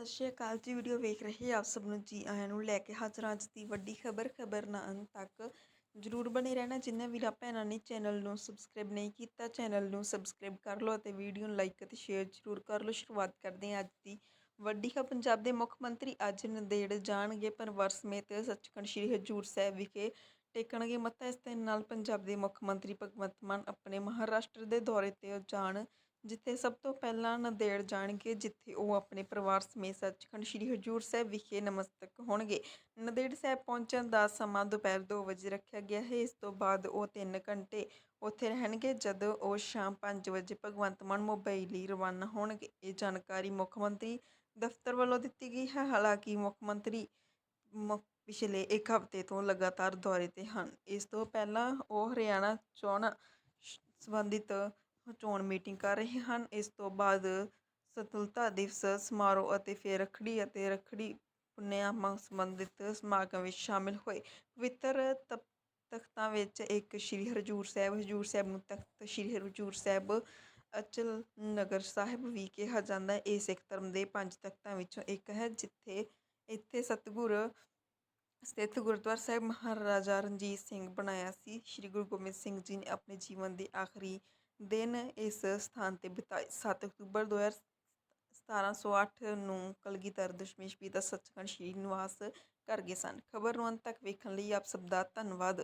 ਸਤਿ ਸ਼੍ਰੀ ਅਕਾਲ ਜੀ, ਵੀਡੀਓ ਵੇਖ ਰਹੇ ਆਪ ਸਭ ਨੂੰ ਜੀ ਆਇਆਂ ਨੂੰ ਲੈ ਕੇ ਹਾਜ਼ਰ ਹਾਂ ਅੱਜ ਦੀ ਵੱਡੀ ਖਬਰ ਖਬਰ ਨਾ ਅੰਤ ਤੱਕ ਜਰੂਰ ਬਣੇ ਰਹਿਣਾ, ਜਿੰਨੇ ਵੀਰਾਂ ਭੈਣਾਂ ਨੇ ਚੈਨਲ ਨੂੰ ਸਬਸਕ੍ਰਾਈਬ ਨਹੀਂ ਕੀਤਾ, ਚੈਨਲ ਨੂੰ ਸਬਸਕ੍ਰਾਈਬ ਕਰ ਲਓ ਅਤੇ ਵੀਡੀਓ ਨੂੰ ਲਾਈਕ ਅਤੇ ਸ਼ੇਅਰ ਜਰੂਰ ਕਰ ਲਓ। ਸ਼ੁਰੂਆਤ ਕਰਦੇ ਹਾਂ ਅੱਜ ਦੀ ਵੱਡੀ ਖਬਰ, ਪੰਜਾਬ ਦੇ ਮੁੱਖ ਮੰਤਰੀ ਅੱਜ ਨੰਦੇੜ ਜਾਣਗੇ ਪਰਿਵਾਰ ਸਮੇਤ ਸੱਚਖੰਡ ਸ੍ਰੀ ਹਜੂਰ ਸਾਹਿਬ ਵਿਖੇ ਟੇਕਣਗੇ ਮੱਥਾ, ਇਸ ਦੇ ਨਾਲ ਪੰਜਾਬ ਦੇ ਮੁੱਖ ਮੰਤਰੀ ਭਗਵੰਤ ਮਾਨ ਆਪਣੇ ਮਹਾਰਾਸ਼ਟਰ ਦੇ ਦੌਰੇ ਤੇ ਜਾਣ ਜਿੱਥੇ ਸਭ ਤੋਂ ਪਹਿਲਾਂ ਨੰਦੇੜ ਜਾਣਗੇ, ਜਿੱਥੇ ਉਹ ਆਪਣੇ ਪਰਿਵਾਰ ਸਮੇਤ ਸੱਚਖੰਡ ਸ੍ਰੀ ਹਜੂਰ ਸਾਹਿਬ ਵਿਖੇ ਨਮਸਤਕ ਹੋਣਗੇ। ਨੰਦੇੜ ਸਾਹਿਬ ਪਹੁੰਚਣ ਦਾ ਸਮਾਂ ਦੁਪਹਿਰ 2 ਵਜੇ ਰੱਖਿਆ ਗਿਆ ਹੈ। ਇਸ ਤੋਂ ਬਾਅਦ ਉਹ 3 ਘੰਟੇ ਉੱਥੇ ਰਹਿਣਗੇ, ਜਦੋਂ ਉਹ ਸ਼ਾਮ 5 ਵਜੇ ਭਗਵੰਤ ਮਾਨ ਮੁੰਬਈ ਲਈ ਰਵਾਨਾ ਹੋਣਗੇ। ਇਹ ਜਾਣਕਾਰੀ ਮੁੱਖ ਮੰਤਰੀ ਦਫ਼ਤਰ ਵੱਲੋਂ ਦਿੱਤੀ ਗਈ ਹੈ। ਹਾਲਾਂਕਿ ਮੁੱਖ ਮੰਤਰੀ ਪਿਛਲੇ ਇੱਕ ਹਫ਼ਤੇ ਤੋਂ ਲਗਾਤਾਰ ਦੌਰੇ ਤੇ ਹਨ। ਇਸ ਤੋਂ ਪਹਿਲਾਂ ਉਹ ਹਰਿਆਣਾ ਚੋਣ ਸੰਬੰਧਿਤ ਚੋਣ ਮੀਟਿੰਗ ਕਰ ਰਹੇ ਹਨ। ਇਸ ਤੋਂ ਬਾਅਦ ਸੁਤੰਤਰਤਾ ਦਿਵਸ ਸਮਾਰੋਹ ਅਤੇ ਫਿਰ ਰੱਖੜੀ ਅਤੇ ਰੱਖੜੀ ਪੁੰਨਿਆਮਾ ਸੰਬੰਧਿਤ ਸਮਾਗਮ ਵਿੱਚ ਸ਼ਾਮਿਲ ਹੋਏ। ਪਵਿੱਤਰ ਤਪ- ਤਖਤਾਂ ਵਿੱਚ ਇੱਕ ਸ਼੍ਰੀ ਹਜੂਰ ਸਾਹਿਬ ਹਜੂਰ ਸਾਹਿਬ ਨੂੰ ਤਖਤ ਸ਼੍ਰੀ ਹਜੂਰ ਸਾਹਿਬ, ਅਚਲ ਨਗਰ ਸਾਹਿਬ ਵੀ ਕਿਹਾ ਜਾਂਦਾ ਹੈ। ਇਹ ਸਿੱਖ ਧਰਮ ਦੇ ਪੰਜ ਤਖਤਾਂ ਵਿੱਚੋਂ ਇੱਕ ਹੈ, ਜਿੱਥੇ ਇੱਥੇ ਸਤਿਗੁਰ, ਸਥਿਤ ਗੁਰਦੁਆਰਾ ਸਾਹਿਬ ਮਹਾਰਾਜਾ ਰਣਜੀਤ ਸਿੰਘ ਬਣਾਇਆ ਸੀ। ਸ਼੍ਰੀ ਗੁਰੂ ਗੋਬਿੰਦ ਸਿੰਘ ਜੀ ਨੇ ਆਪਣੇ ਜੀਵਨ ਦੇ ਆਖਰੀ ਦਿਨ ਇਸ ਸਥਾਨ ਤੇ ਬਿਤਾਏ। ਸੱਤ ਅਕਤੂਬਰ 2000 1708 ਨੂੰ ਕਲਗੀਧਰ ਦਸ਼ਮੇਸ਼ ਪਿਤਾ ਸੱਚਖੰਡ ਸ਼੍ਰੀ ਨਿਵਾਸ ਕਰ ਗਏ ਸਨ। ਖਬਰ ਨੂੰ ਅੰਤ ਤੱਕ ਵੇਖਣ ਲਈ ਆਪ ਸਭ ਦਾ ਧੰਨਵਾਦ।